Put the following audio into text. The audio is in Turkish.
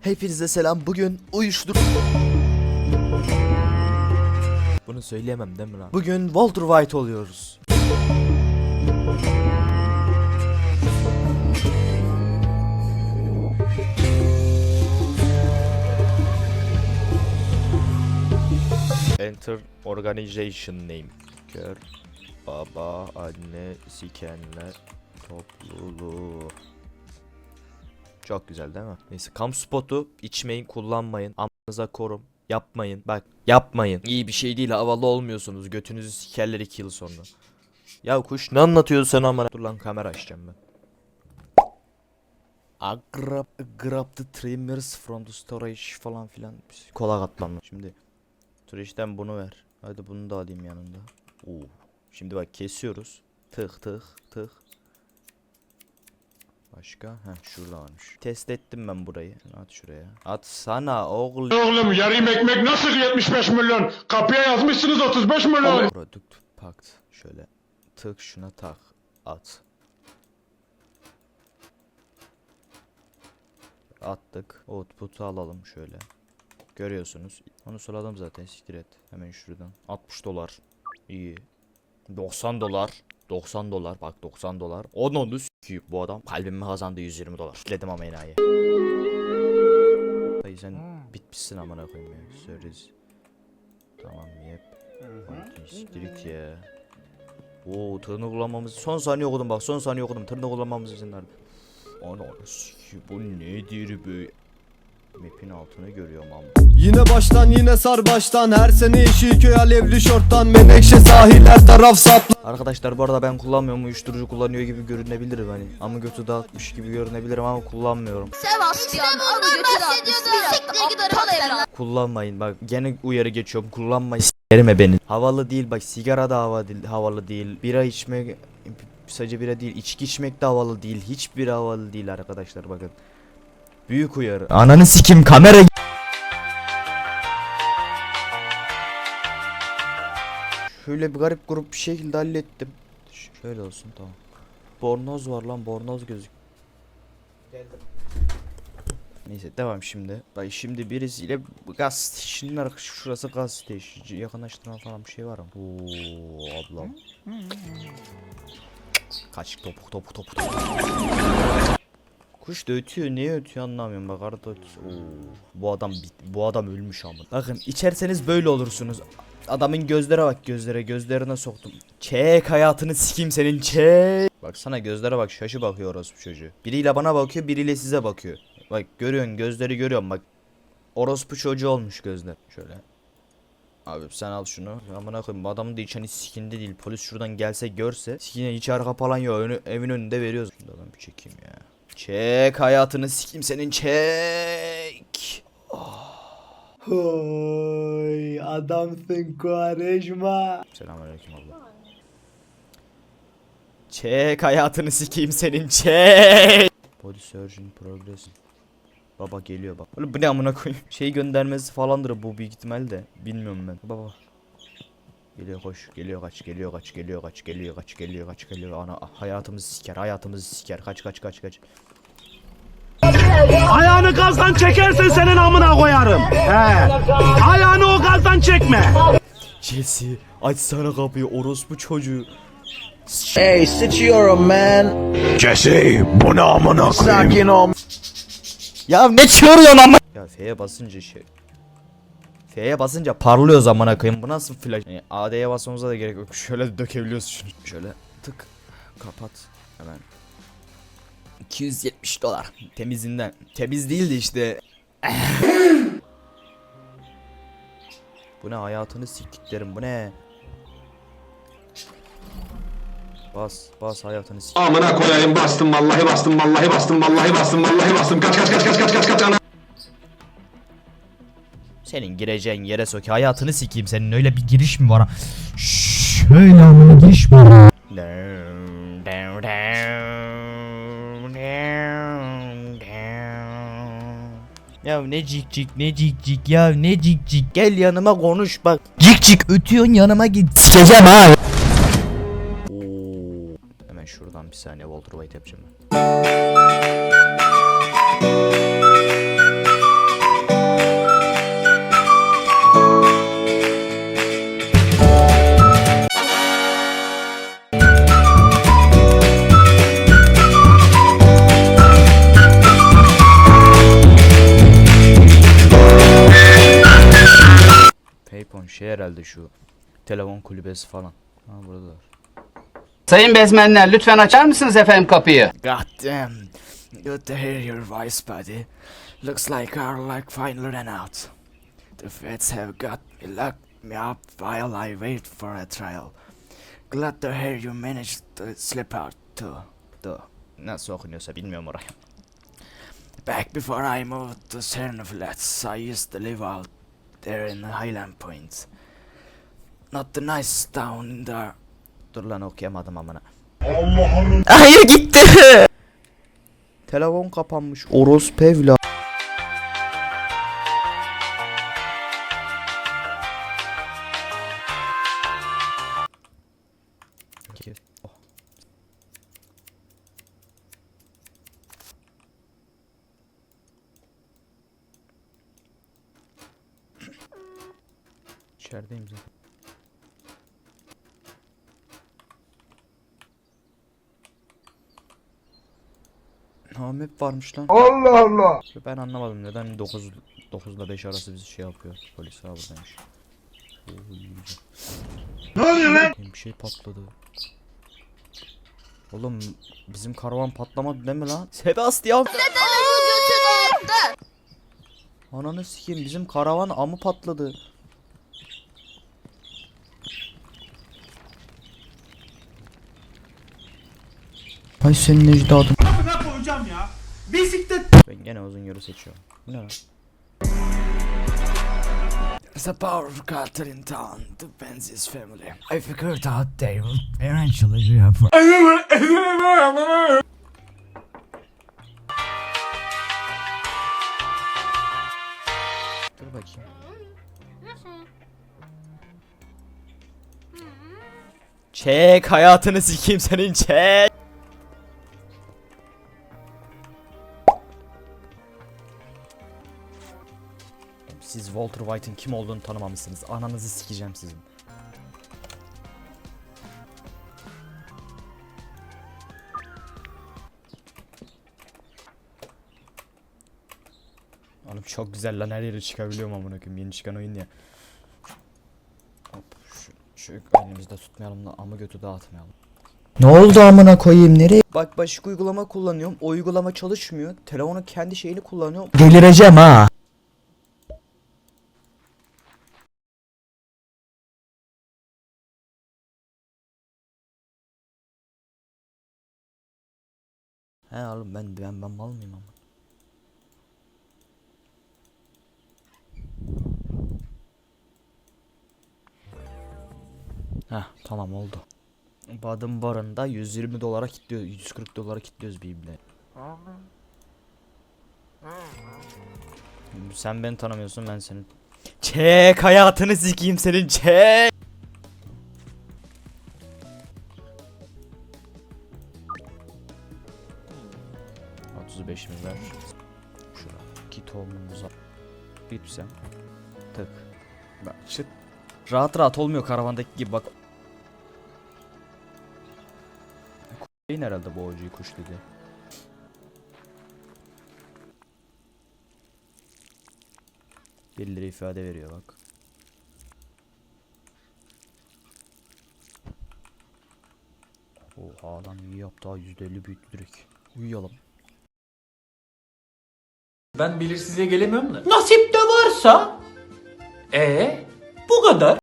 Hepinize selam. Bugün uyuşturucu... Bunu söyleyemem değil mi lan? Bugün Walter White oluyoruz. Enter organization name. Kör baba anne sikenler topluluğu. Çok güzel değil mi? Neyse kamu spotu içmeyin kullanmayın. Amınıza korum. Yapmayın. Bak yapmayın. İyi bir şey değil havalı olmuyorsunuz. Götünüzü sikerler 2 yıl sonra. Ya kuş ne anlatıyorsun sen amına? Dur lan kamera açacağım ben. I grab, grab the trimmers from the storage falan filan. Kola katlanma. Şimdi Turişten bunu ver. Hadi bunu da alayım yanında. Oo. Şimdi bak kesiyoruz. Tık tık tık. Başka? Heh şurada varmış. Test ettim ben burayı. At şuraya. At sana oğul. Oğlum yarım ekmek nasıl 75 milyon? Kapıya yazmışsınız 35 milyon. Product packed. Şöyle. Tık şuna tak. At. Attık. Output'u alalım şöyle. Görüyorsunuz. Onu soladım zaten siktir et. Hemen şuradan. 60 dolar. İyi. 90 dolar. 90 dolar. Bak 90 dolar. Onun onu sikiyip bu adam. Kalbimi kazandı 120 dolar. Kitledim ama enayi. Dayı sen bitmişsin amına koyayım ya. Söyleriz. Tamam yep. Kontin siktir git ya. Oo tırnak kullanmamız. Son saniye okudum bak son saniye okudum. Tırnak kullanmamız izin verdi. Ana sikiyim bu nedir böyle? Map'in altını görüyorum ama. Yine baştan yine sar baştan. Her sene Yeşilköy alevli şorttan. Menekşe sahiller taraf saplı. Arkadaşlar bu arada ben kullanmıyorum. Uyuşturucu kullanıyor gibi görünebilirim hani. Ama götü dağıtmış gibi görünebilirim ama kullanmıyorum. Sebastian adı götü dağıtmış bir Siktir git aptal evlat. Kullanmayın. Bak gene uyarı geçiyorum. Kullanmayın. S**erime beni. Havalı değil. Bak sigara da hava değil, havalı değil. Bira içmek sadece bira değil. İçki içmek de havalı değil. Hiçbir havalı değil arkadaşlar. Bakın. Büyük uyarı. Ananı sikim kamera Şöyle bir garip grup bir şekilde hallettim. Ş- şöyle olsun tamam. Bornoz var lan bornoz gözük. Neyse devam şimdi. Bak şimdi birisiyle gaz station'ın arkası şurası gaz station. Yakınlaştırma falan bir şey var mı? Oo ablam. Kaç topuk topuk topuk topuk. Kuş da ötüyor niye ötüyor anlamıyorum bak arada ötüyor. Bu adam bu adam ölmüş ama. Bakın içerseniz böyle olursunuz. Adamın gözlere bak gözlere gözlerine soktum. Çek hayatını sikeyim senin çek. Bak sana gözlere bak şaşı bakıyor orospu çocuğu. Biriyle bana bakıyor biriyle size bakıyor. Bak görüyorsun gözleri görüyorum bak. Orospu çocuğu olmuş gözler. Şöyle. Abi sen al şunu. Amına koyayım adamın da içeni sikinde değil. Polis şuradan gelse görse sikine hiç arka falan yok. Önü, evin önünde veriyoruz. Şunu da ben bir çekeyim ya. Çek hayatını sikeyim senin çek. Oy adamsın Kuarejma Selamünaleyküm abla. Çek hayatını sikeyim senin çek. Body surgeon progress. Baba geliyor bak. Oğlum bu ne amına koyayım? Şey göndermesi falandır bu büyük ihtimal de. Bilmiyorum ben. Baba. Geliyor koş. Geliyor kaç. Geliyor kaç. Geliyor kaç. Geliyor kaç. Geliyor kaç. Geliyor. Ana hayatımızı siker. Hayatımızı siker. Kaç kaç kaç kaç. Ayağını gazdan çekersen senin amına koyarım. He. Ayağını o gazdan çekme. Jesse açsana kapıyı orospu çocuğu. Hey, sıçıyorum man. Jesse bu ne amına Sakin ol. Ya ne çığırıyorsun ama? Ya F'ye basınca şey. F'ye basınca parlıyor zamana koyayım. Bu nasıl flash? Yani AD'ye basmamıza da gerek yok. Şöyle dökebiliyoruz şunu. Şöyle tık. Kapat. Hemen. 270 dolar. Temizinden. Temiz değildi işte. bu ne hayatını siktiklerim bu ne? Bas bas hayatını sik. Amına koyayım bastım vallahi bastım vallahi bastım vallahi bastım vallahi bastım kaç kaç kaç kaç kaç kaç kaç ana. Senin gireceğin yere sok hayatını sikeyim senin öyle bir giriş mi var? Şöyle amına giriş mi var? Ya ne cik cik ne cik cik ya ne cik cik. Gel yanıma konuş bak. Cik cik ötüyorsun yanıma git. Sikeceğim ha. Oo. Hemen şuradan bir saniye Walter White yapacağım ben Şey herhalde şu telefon kulübesi falan. Ha buradalar. Sayın bezmenler lütfen açar mısınız efendim kapıyı? God damn. Good to hear your voice, buddy. Looks like our luck finally ran out. The feds have got me locked me up while I wait for a trial. Glad to hear you managed to slip out too. too. Nasıl okunuyorsa bilmiyorum orayı. Back before I moved to Cernflats, I used to live out there in Highland Point. Not the nice town in the... Dur lan okuyamadım amına. Hayır gitti. Telefon kapanmış. Orospu evla. İçerideyim zaten. Namep varmış lan. Allah Allah. Ben anlamadım neden 9 9 ile 5 arası bizi şey yapıyor. Polis ha buradaymış. Ne oluyor lan? Bir şey patladı. Oğlum bizim karavan patlamadı değil mi lan? Sebastian. Ananı sikeyim bizim karavan amı patladı. Ay senin ecdadın. koyacağım ya. Bisiklet. Ben gene uzun yolu seçiyorum. Bu ne lan? There's a powerful cartel in town, the Benzis family. I figured out they will eventually be a Dur bakayım. Çek hayatını sikeyim senin çek. Walter White'ın kim olduğunu tanımamışsınız. Ananızı sikeceğim sizin. Oğlum çok güzel lan her yere çıkabiliyorum amına koyayım yeni çıkan oyun ya. Hop şu, şu elimizde tutmayalım da ama götü dağıtmayalım. Ne oldu amına koyayım nereye? Bak başka uygulama kullanıyorum. O uygulama çalışmıyor. Telefonun kendi şeyini kullanıyorum. Delireceğim ha. He oğlum ben ben ben mal mıyım ama? Heh tamam oldu. Badın barında 120 dolara kilitliyor 140 dolara kilitliyoruz bir ibne. Sen beni tanımıyorsun ben senin. Çek hayatını sikeyim senin çek. Şura. Git oğlumuza. Git sen. Tık. Bak çıt. Rahat rahat olmuyor karavandaki gibi bak. Kuş herhalde bu hocuyu kuş dedi. Bir lira ifade veriyor bak. Oha adam iyi yaptı ha %50 büyüttü direkt. Uyuyalım. Ben belirsizliğe gelemiyorum da. Nasip de varsa. E bu kadar.